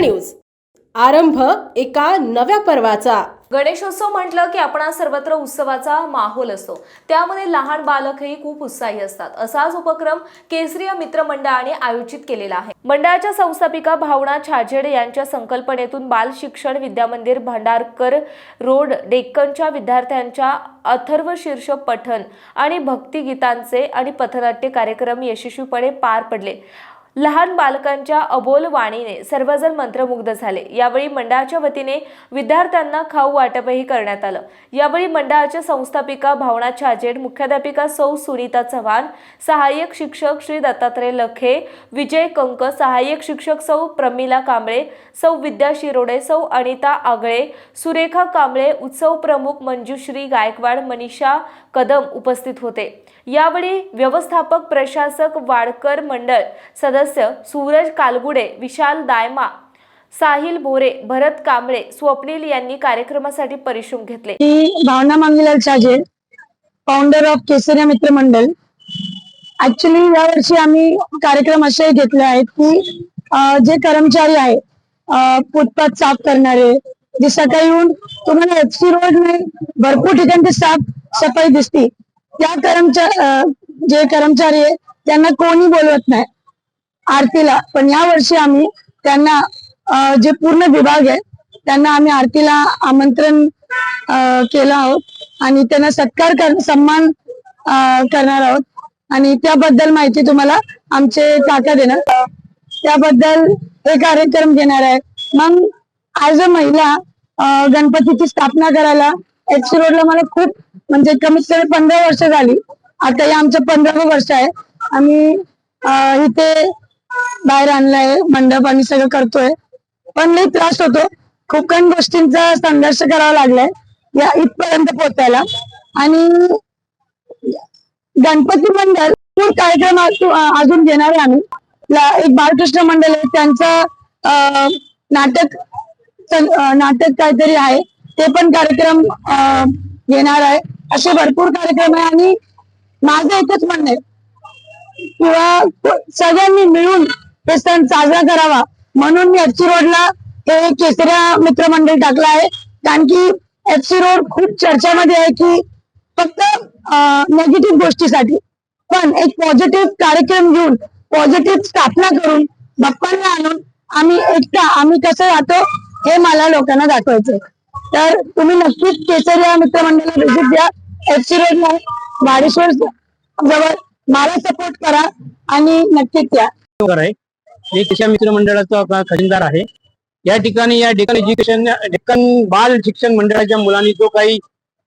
News. आरंभ एका नव्या पर्वाचा. गणेशोत्सव म्हटलं की आपण सर्वत्र उत्सवाचा माहोल असतो. त्यामध्ये लहान बालकही खूप उत्साही असतात. असाच उपक्रम केसरीय मित्र मंडळाने आयोजित केलेला आहे. मंडळाच्या संस्थापिका भावना छाजेड यांच्या संकल्पनेतून बाल शिक्षण विद्यामंदिर भांडारकर रोड डेक्कनच्या विद्यार्थ्यांच्या अथर्व शीर्ष पठण आणि भक्तिगीतांचे आणि पथनाट्य कार्यक्रम यशस्वीपणे पार पडले. लहान बालकांच्या अबोल वाणीने सर्वजण मंत्रमुग्ध झाले. यावेळी मंडळाच्या वतीने विद्यार्थ्यांना खाऊ वाटपही करण्यात आलं. यावेळी मंडळाच्या संस्थापिका भावना छाजेड मुख्याध्यापिका सौ सुनीता चव्हाण सहाय्यक शिक्षक श्री दत्तात्रय लखे विजय कंक सहाय्यक शिक्षक सौ प्रमिला कांबळे सौ विद्या शिरोडे सौ अनिता आगळे सुरेखा कांबळे उत्सव प्रमुख मंजुश्री गायकवाड मनीषा कदम उपस्थित होते. यावेळी व्यवस्थापक प्रशासक वाडकर मंडळ सदस्य सूरज कालगुडे विशाल दायमा साहिल भोरे भरत कांबळे स्वप्नील यांनी कार्यक्रमासाठी परिश्रम घेतले. मी Bhavana Mangilal Chaje founder of Kesariya Mitra Mandal actually यावर्षी आम्ही कार्यक्रम असे घेतले आहेत की जे कर्मचारी आहे फुटपाथ साफ करणारे जे सकाळी येऊन तुम्हाला एफसी रोड नाही भरपूर ठिकाणी साफ सफाई दिसते. त्या कर्मचारी जे कर्मचारी आहे त्यांना कोणी बोलवत नाही. आरतीला. पण या वर्षी आम्ही त्यांना जे पूर्ण विभाग आहे त्यांना आम्ही आरतीला आमंत्रण केलं आहोत. आणि त्यांना सत्कार कर सन्मान करणार आहोत. आणि त्याबद्दल माहिती तुम्हाला आमचे काका देणार. त्याबद्दल हे कार्यक्रम घेणार आहे. मग ऍज अ महिला गणपतीची स्थापना करायला एच रोडला मला खूप म्हणजे कमीत कमी पंधरा वर्ष झाली. आता हे आमचं पंधरावं वर्ष आहे. आम्ही इथे बाहेर आणलाय मंडप आणि सगळं करतोय. पण लई त्रास होतो. खूप काही गोष्टींचा संघर्ष करावा लागलाय. या इथपर्यंत पोहोचायला. आणि गणपती मंडळ कार्यक्रम अजून घेणार आहे आम्ही. एक बालकृष्ण मंडळ आहे. त्यांचं अं, नाटक नाटक काहीतरी आहे. ते पण कार्यक्रम अं, घेणार आहे. असे भरपूर कार्यक्रम आहे. आणि माझं एकच म्हणणं आहे. किंवा सगळ्यांनी मिळून हे सण साजरा करावा. म्हणून मी एफसी रोडला हे केसऱ्या मित्रमंडळ टाकलं आहे. कारण की एफसी रोड खूप चर्चामध्ये आहे की फक्त नेगेटिव्ह गोष्टीसाठी पण एक पॉझिटिव्ह कार्यक्रम घेऊन पॉझिटिव्ह स्थापना करून बाप्पांना आणून आम्ही एकटा आम्ही कसं राहतो हे मला लोकांना दाखवायचं तर तुम्ही नक्कीच केसरिया मित्रमंडळाला व्हिजिट द्या. एफसी रोडला वाडेश्वर जवळ मला सपोर्ट करा आणि नक्कीच या. हे आहे मित्र मंडळाचा खजिनदार आहे. या ठिकाणी या डेक्कन एज्युकेशन डेक्कन बाल शिक्षण मंडळाच्या मुलांनी जो काही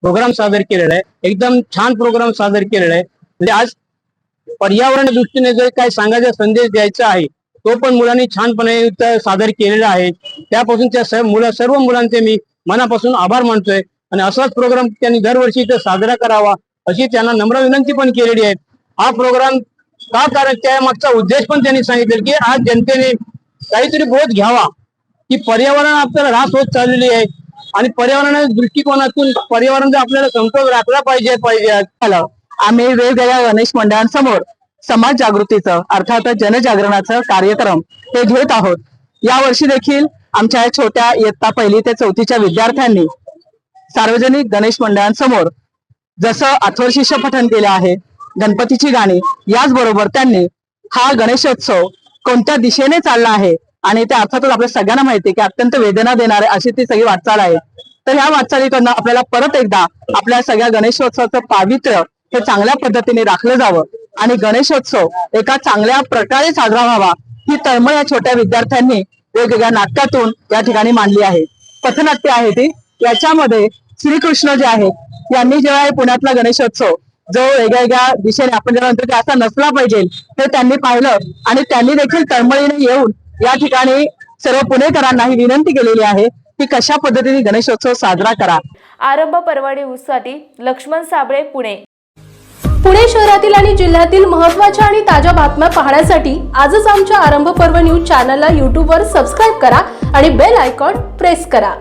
प्रोग्राम सादर केलेला आहे एकदम छान प्रोग्राम सादर केलेला आहे. म्हणजे आज पर्यावरण दृष्टीने जो काही सांगायचा संदेश द्यायचा आहे तो पण मुलांनी छानपणे इथं सादर केलेला आहे. त्यापासून त्या सर्व मुलं सर्व मुलांचे मी मनापासून आभार मानतोय. आणि असाच प्रोग्राम त्यांनी दरवर्षी इथं साजरा करावा अशी त्यांना नम्र विनंती पण केलेली आहे. हा प्रोग्राम का कारण त्या मागचा उद्देश पण त्यांनी सांगितलं की आज जनतेने काहीतरी बोध घ्यावा. की पर्यावरण आपल्याला ऱ्हास होत चाललेली आहे. आणि पर्यावरण दृष्टिकोनातून पर्यावरण आपल्याला समतोल राखला पाहिजे पाहिजे आम्ही वेगवेगळ्या गणेश मंडळांसमोर समाज जागृतीचं अर्थातच जनजागरणाचं कार्यक्रम हे घेत आहोत. या वर्षी देखील आमच्या छोट्या इयत्ता पहिली ते चौथीच्या विद्यार्थ्यांनी सार्वजनिक गणेश मंडळांसमोर जसं अथर्शिष्य पठण केलं आहे गणपतीची गाणी. याचबरोबर त्यांनी हा गणेशोत्सव कोणत्या दिशेने चालला आहे? आणि त्या अर्थातच आपल्या सगळ्यांना माहिती की अत्यंत वेदना देणारे अशी ती सगळी वाटचाल आहे. तर ह्या वाटचालीकडनं आपल्याला परत एकदा आपल्या सगळ्या गणेशोत्सवाचं पावित्र्य हे चांगल्या पद्धतीने राखलं जावं. आणि गणेशोत्सव एका चांगल्या प्रकारे साजरा व्हावा ही तळमळ या छोट्या विद्यार्थ्यांनी वेगवेगळ्या नाटकातून या ठिकाणी मांडली आहे. पथनाट्य आहे ती. याच्यामध्ये श्रीकृष्ण जे आहेत यांनी जेव्हा हे पुण्यातला गणेशोत्सव जो वेगळ्या वेगळ्या दिशेने आपण जेव्हा म्हणतो की असा नसला पाहिजे हे त्यांनी पाहिलं. आणि त्यांनी देखील तळमळीने येऊन या ठिकाणी सर्व पुणेकरांना ही विनंती केलेली आहे की कशा पद्धतीने गणेशोत्सव साजरा करा. आरंभ परवाडी साठी लक्ष्मण साबळे पुणे. पुणे शहरातील आणि जिल्ह्यातील महत्त्वाच्या आणि ताज्या बातम्या पाहण्यासाठी आजच आमच्या आरंभ पर्व न्यूज चॅनलला यूट्यूबवर सबस्क्राईब करा आणि बेल आयकॉन प्रेस करा.